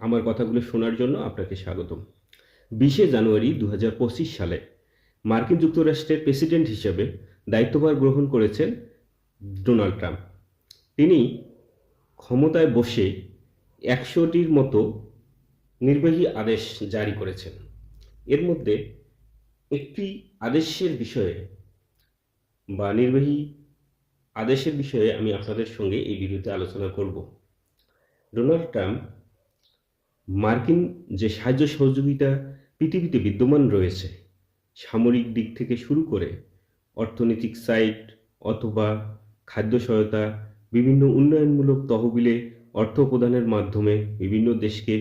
আমার কথাগুলো শোনার জন্য আপনাকে স্বাগতম। বিশে জানুয়ারি দু হাজার পঁচিশ সালে মার্কিন যুক্তরাষ্ট্রের প্রেসিডেন্ট হিসেবে দায়িত্বভার গ্রহণ করেছেন ডোনাল্ড ট্রাম্প। তিনি ক্ষমতায় বসে একশোটির মতো নির্বাহী আদেশ জারি করেছেন। এর মধ্যে একটি আদেশের বিষয়ে বা নির্বাহী আদেশের বিষয়ে আমি আপনাদের সঙ্গে এই ভিডিওতে আলোচনা করব। ডোনাল্ড ট্রাম্প মার্কিন যে সাহায্য সহযোগিতা পৃথিবীতে বিদ্যমান রয়েছে, সামরিক দিক থেকে শুরু করে অর্থনৈতিক সাইট অথবা খাদ্য সহায়তা, বিভিন্ন উন্নয়নমূলক তহবিলে অর্থ প্রদানের মাধ্যমে বিভিন্ন দেশকে,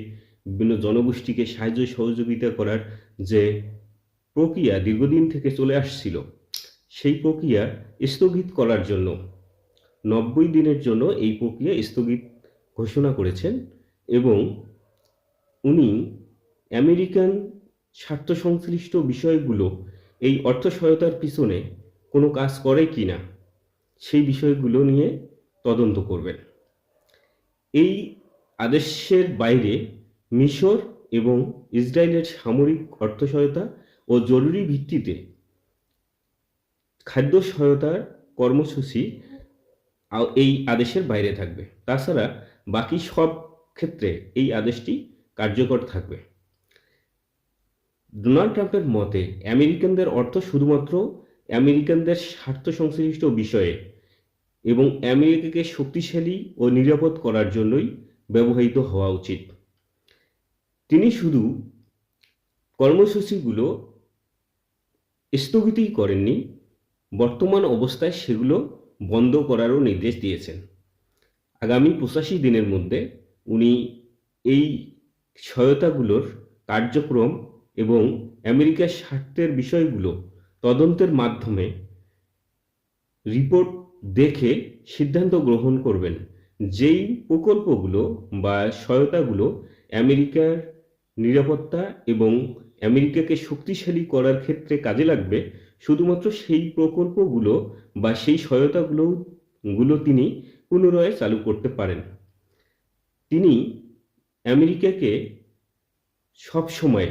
বিভিন্ন জনগোষ্ঠীকে সাহায্য সহযোগিতা করার যে প্রক্রিয়া দীর্ঘদিন থেকে চলে আসছিল, সেই প্রক্রিয়া স্থগিত করার জন্য, নব্বই দিনের জন্য এই প্রক্রিয়া স্থগিত ঘোষণা করেছেন এবং উনি আমেরিকান স্বার্থ সংশ্লিষ্ট বিষয়গুলো এই অর্থ সহায়তার পিছনে কোনো কাজ করে কি না, সেই বিষয়গুলো নিয়ে তদন্ত করবেন। এই আদেশের বাইরে মিশর এবং ইসরায়েলের সামরিক অর্থ সহায়তা ও জরুরি ভিত্তিতে খাদ্য সহায়তার কর্মসূচি এই আদেশের বাইরে থাকবে। তাছাড়া বাকি সব ক্ষেত্রে এই আদেশটি কার্যকর থাকবে। ডোনাল্ড ট্রাম্পের মতে, আমেরিকানদের অর্থ শুধুমাত্র আমেরিকানদের স্বার্থ সংশ্লিষ্ট বিষয়ে এবং আমেরিকাকে শক্তিশালী ও নিরাপদ করার জন্যই ব্যবহৃত হওয়া উচিত। তিনি শুধু কর্মসূচিগুলো স্থগিতই করেননি, বর্তমান অবস্থায় সেগুলো বন্ধ করারও নির্দেশ দিয়েছেন। আগামী পঁচাশি দিনের মধ্যে উনি এই সহায়তাগুলোর কার্যক্রম এবং আমেরিকার স্বার্থের বিষয়গুলো তদন্তের মাধ্যমে রিপোর্ট দেখে সিদ্ধান্ত গ্রহণ করবেন। যেই প্রকল্পগুলো বা সহায়তাগুলো আমেরিকার নিরাপত্তা এবং আমেরিকাকে শক্তিশালী করার ক্ষেত্রে কাজে লাগবে, শুধুমাত্র সেই প্রকল্পগুলো বা সেই সহায়তাগুলো, গুলো তিনি পুনরায় চালু করতে পারেন। তিনি আমেরিকাকে সবসময়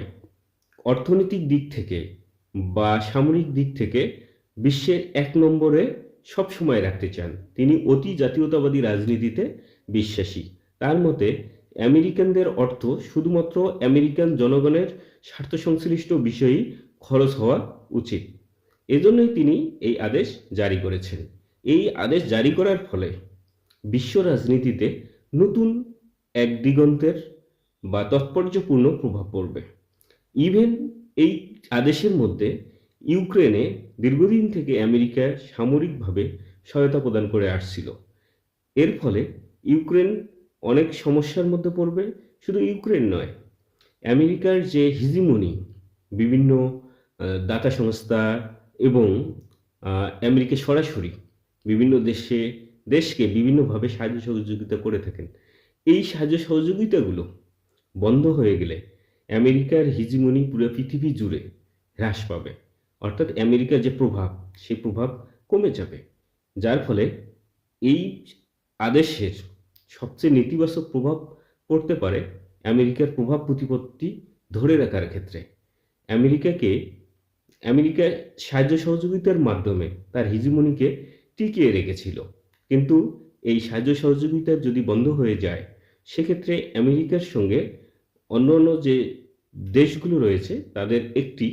অর্থনৈতিক দিক থেকে বা সামরিক দিক থেকে বিশ্বের এক নম্বরে সবসময় রাখতে চান। তিনি অতি জাতীয়তাবাদী রাজনীতিতে বিশ্বাসী। তার মতে, আমেরিকানদের অর্থ শুধুমাত্র আমেরিকান জনগণের স্বার্থ সংশ্লিষ্ট বিষয়েই খরচ হওয়া উচিত। এজন্যই তিনি এই আদেশ জারি করেছেন। এই আদেশ জারি করার ফলে বিশ্ব রাজনীতিতে নতুন এক দিগন্তের বা তাৎপর্যপূর্ণ প্রভাব পড়বে। ইভেন এই আদেশের মধ্যে ইউক্রেনে দীর্ঘদিন থেকে আমেরিকা সামরিকভাবে সহায়তা প্রদান করে আসছিল। এর ফলে ইউক্রেন অনেক সমস্যার মধ্যে পড়বে, শুধু ইউক্রেন নয়, আমেরিকার যে হিজিমনি, বিভিন্ন দাতা সংস্থা এবং আমেরিকা সরাসরি বিভিন্ন দেশে, দেশকে বিভিন্নভাবে সাহায্য সহযোগিতা করে থাকেন। এই সাহায্য সহযোগিতাগুলো বন্ধ হয়ে গেলে আমেরিকার হিজিমনি পুরো পৃথিবী জুড়ে হ্রাস পাবে। অর্থাৎ আমেরিকার যে প্রভাব, সেই প্রভাব কমে যাবে। যার ফলে এই আদেশের সবচেয়ে নেতিবাচক প্রভাব পড়তে পারে আমেরিকার প্রভাব প্রতিপত্তি ধরে রাখার ক্ষেত্রে। আমেরিকাকে, আমেরিকা সাহায্য সহযোগিতার মাধ্যমে তার হিজিমনিকে টিকিয়ে রেখেছিল। কিন্তু এই সাহায্য সহযোগিতা যদি বন্ধ হয়ে যায় সেক্ষেত্রে আমেরিকার সঙ্গে অন্যান্য যে দেশগুলো রয়েছে, তাদের একটি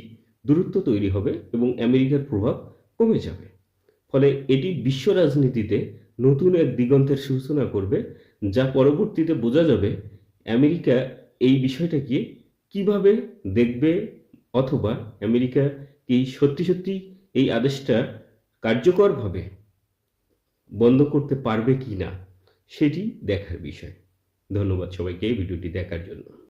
দূরত্ব তৈরি হবে এবং আমেরিকার প্রভাব কমে যাবে। ফলে এটি বিশ্ব রাজনীতিতে নতুন এক দিগন্তের সূচনা করবে, যা পরবর্তীতে বোঝা যাবে আমেরিকা এই বিষয়টাকে কীভাবে দেখবে অথবা আমেরিকা কি সত্যি সত্যি এই আদেশটা কার্যকরভাবে বন্ধ করতে পারবে কি না সেটি দেখার বিষয়। ধন্যবাদ সবাইকে এই ভিডিওটি দেখার জন্য।